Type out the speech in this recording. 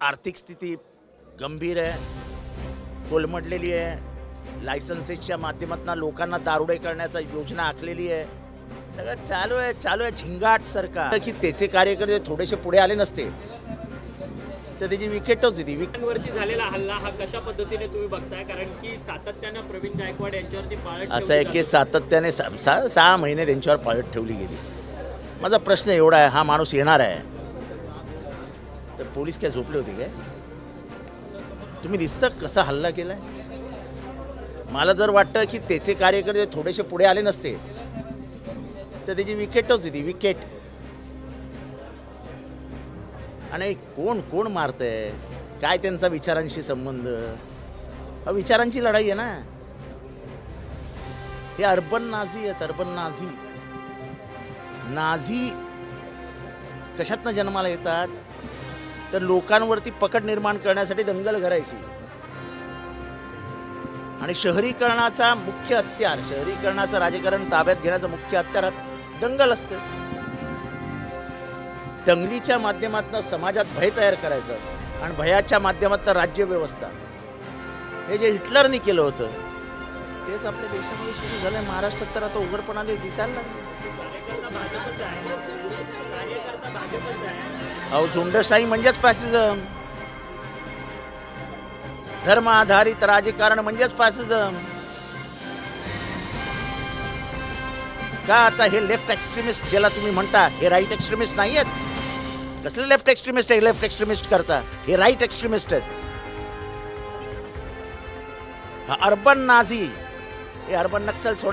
आर्थिक स्थिती गंभीर आहे कोलमडलेली आहे लायसन्सेसच्या माध्यमातून लोकांना दारुडे करण्याचा योजना आखलेली आहे. सगळं चालू आहे चालू आहे झिंगाट सरकार. की त्याचे कार्यकर्ते थोडेसे पुढे आले नसते तर त्याची विकेटच होती. विकेट वरती झालेला हल्ला हा कशा पद्धतीने तुम्ही बघताय? कारण की सातत्यानं प्रवीण गायकवाड यांच्यावरती पाळत असं आहे की. सातत्याने सहा महिने त्यांच्यावर पाळत ठेवली गेली. माझा प्रश्न एवढा आहे हा माणूस येणार आहे. तर पोलीस काय झोपले होते काय? तुम्ही दिसतं कसा हल्ला केला मला जर वाटतं की त्याचे कार्यकर्ते थोडेसे पुढे आले नसते तर त्याची विकेटच होती विकेट. आणि कोण कोण मारतंय? काय त्यांचा विचारांशी संबंध? हा विचारांची लढाई आहे ना. हे अर्बन नाझी आहेत अर्बन नाझी. नाझी कशातनं जन्माला येतात? तर लोकांवरती पकड निर्माण करण्यासाठी दंगल करायची. आणि शहरीकरणाचा मुख्य हत्यार शहरीकरणाचं राजकारण ताब्यात घेण्याचा मुख्य हत्यार दंगल असतं. दंगलीच्या माध्यमातून समाजात भय तयार करायचं आणि भयाच्या माध्यमातून राज्यव्यवस्था. हे जे हिटलरनी केलं होतं तेच आपल्या देशामध्ये सुरू झालंय. महाराष्ट्रात तर आता उघडपणा ते दिसायला लागलं अहो झुंडशाही म्हणजेच फॅसिझम धर्म आधारित राजकारण म्हणजेच फॅसिझम का आता हे लेफ्ट एक्स्ट्रीमिस्ट ज्याला तुम्ही म्हणता हे राईट एक्स्ट्रीमिस्ट नाही आहेत कसले लेफ्ट एक्स्ट्रीमिस्ट आहे लेफ्ट एक्स्ट्रीमिस्ट करता? हे राईट एक्स्ट्रीमिस्ट आहेत. हा अर्बन नाझी. हे अर्बन नक्सल सोडा